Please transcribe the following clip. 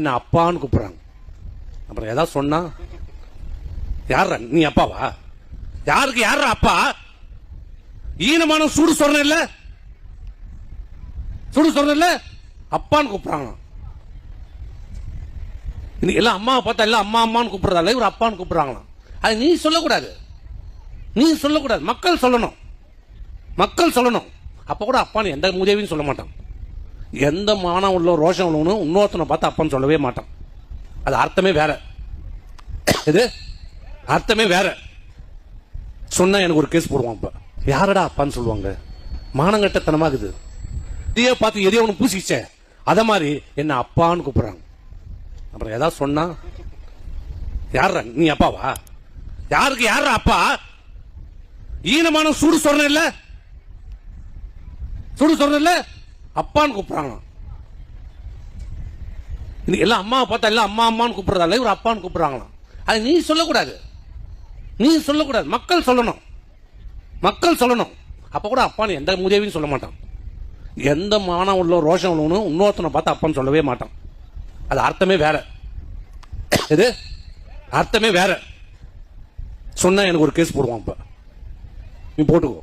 என்ன அப்பான்னு கூப்பிடுறாங்க. அப்புறம் ஏதாவது சொன்னா யார் நீ அப்பாவா? யாருக்கு? யார் அப்பா? ஈனமான சூடு சொல்றேன் இல்ல. சூடு சொல்றேன் இல்ல? அப்பான்னு கூப்பிடுறாங்க இன்னைக்கு எல்லாம் அம்மாவை பார்த்தா எல்லாம் அம்மா அம்மான்னு கூப்பிடுறதால இவர் அப்பான்னு கூப்பிடுறாங்களாம். அது நீ சொல்லக்கூடாது. நீ சொல்லக்கூடாது. மக்கள் சொல்லணும். மக்கள் சொல்லணும். அப்ப கூட அப்பான்னு எந்த உதவியும் சொல்ல மாட்டான். எந்த மானம் உள்ள ரோஷம் உள்ளவனும் இன்னொருத்தனை பார்த்து அப்பான்னு சொல்லவே மாட்டான். அது அர்த்தமே வேற. இது அர்த்தமே வேற. சொன்னா எனக்கு ஒரு கேஸ் போடுவான் இப்ப. யாரடா அப்பான்னு சொல்லுவாங்க? மானங்கட்டத்தனமாகுது. இதையே பார்த்து எதையோ ஒன்று பூசிச்சே அத மாதிரி என்ன அப்பான்னு கூப்பிடுறாங்க. அப்புறம் ஏதாவது சொன்னா யாரா நீ அப்பாவா? யாருக்கு? யாரா அப்பா? ஈனமான சூடு சொல்றேன் இல்ல? சூடு சொல்றேன் இல்ல? அப்பான்னு கூப்பிட்றாங்களாம். இன்னைக்கு எல்லாம் அம்மாவை பார்த்தா எல்லாம் அம்மா அம்மான்னு கூப்பிட்றதால இவர் அப்பான்னு கூப்பிட்றாங்களாம். அது நீ சொல்லக்கூடாது. நீ சொல்லக்கூடாது. மக்கள் சொல்லணும். மக்கள் சொல்லணும். அப்போ கூட அப்பான்னு எந்த உதவியும் சொல்ல மாட்டான். எந்த மானம் உள்ள ரோஷம் உள்ளவனும் இன்னொருத்தனை பார்த்து அப்பான்னு சொல்லவே மாட்டான். அது அர்த்தமே வேற. இது அர்த்தமே வேற. சொன்னா எனக்கு ஒரு கேஸ் போடுவான் இப்போ. நீ போட்டுக்கோ.